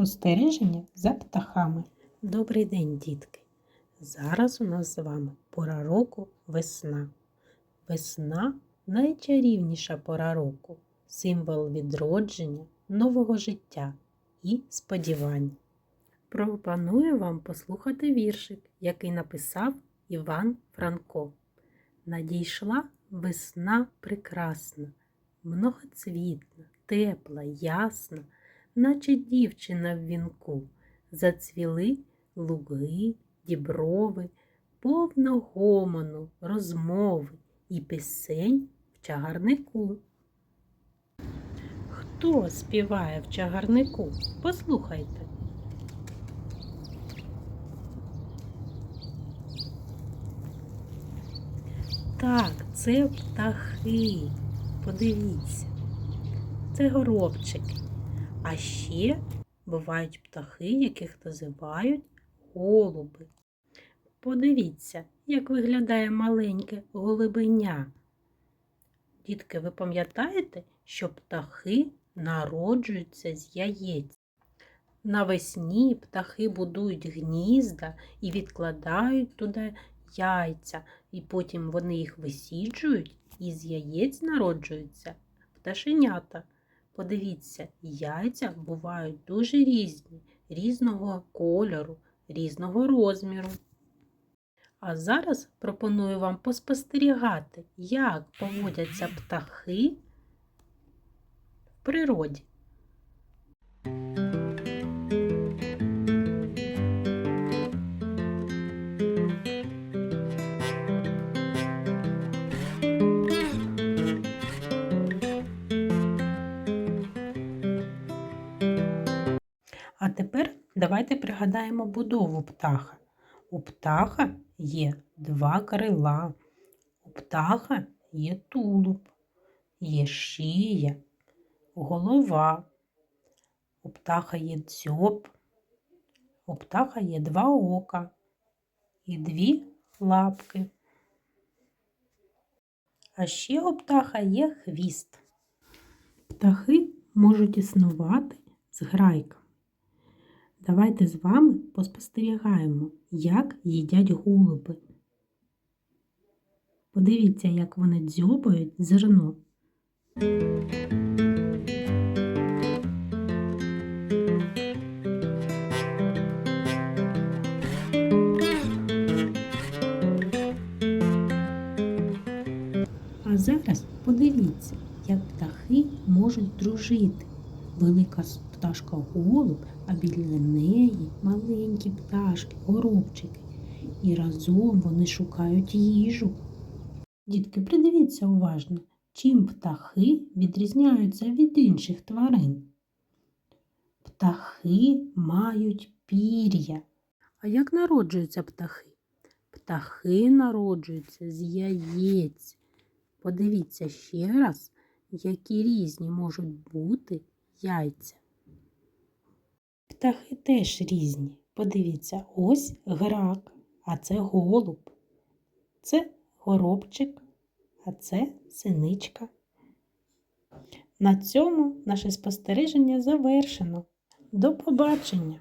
Спостереження за птахами. Добрий день, дітки! Зараз у нас з вами пора року весна. Весна найчарівніша пора року, символ відродження, нового життя і сподівань. Пропоную вам послухати віршик, який написав Іван Франко. Надійшла весна прекрасна, многоцвітна, тепла, ясна, наче дівчина в вінку. Зацвіли луги, діброви, повно гомону, розмови і пісень в чагарнику. Хто співає в чагарнику? Послухайте. Так, це птахи. Подивіться. Це горобчики. А ще бувають птахи, яких називають голуби. Подивіться, як виглядає маленьке голубеня. Дітки, ви пам'ятаєте, що птахи народжуються з яєць? Навесні птахи будують гнізда і відкладають туди яйця, і потім вони їх висіджують, і з яєць народжуються пташенята. Подивіться, яйця бувають дуже різні, різного кольору, різного розміру. А зараз пропоную вам поспостерігати, як поводяться птахи в природі. Тепер давайте пригадаємо будову птаха. У птаха є два крила, у птаха є тулуб, є шия, голова, у птаха є дзьоб, у птаха є два ока і дві лапки. А ще у птаха є хвіст. Птахи можуть існувати з грайками. Давайте з вами поспостерігаємо, як їдять голуби. Подивіться, як вони дзьобають зерно. А зараз подивіться, як птахи можуть дружити. Велика пташка голуб, а біля неї маленькі пташки, горобчики. І разом вони шукають їжу. Дітки, придивіться уважно, чим птахи відрізняються від інших тварин. Птахи мають пір'я. А як народжуються птахи? Птахи народжуються з яєць. Подивіться ще раз, які різні можуть бути яйця. Птахи теж різні. Подивіться, ось грак, а це голуб. Це горобчик, а це синичка. На цьому наше спостереження завершено. До побачення!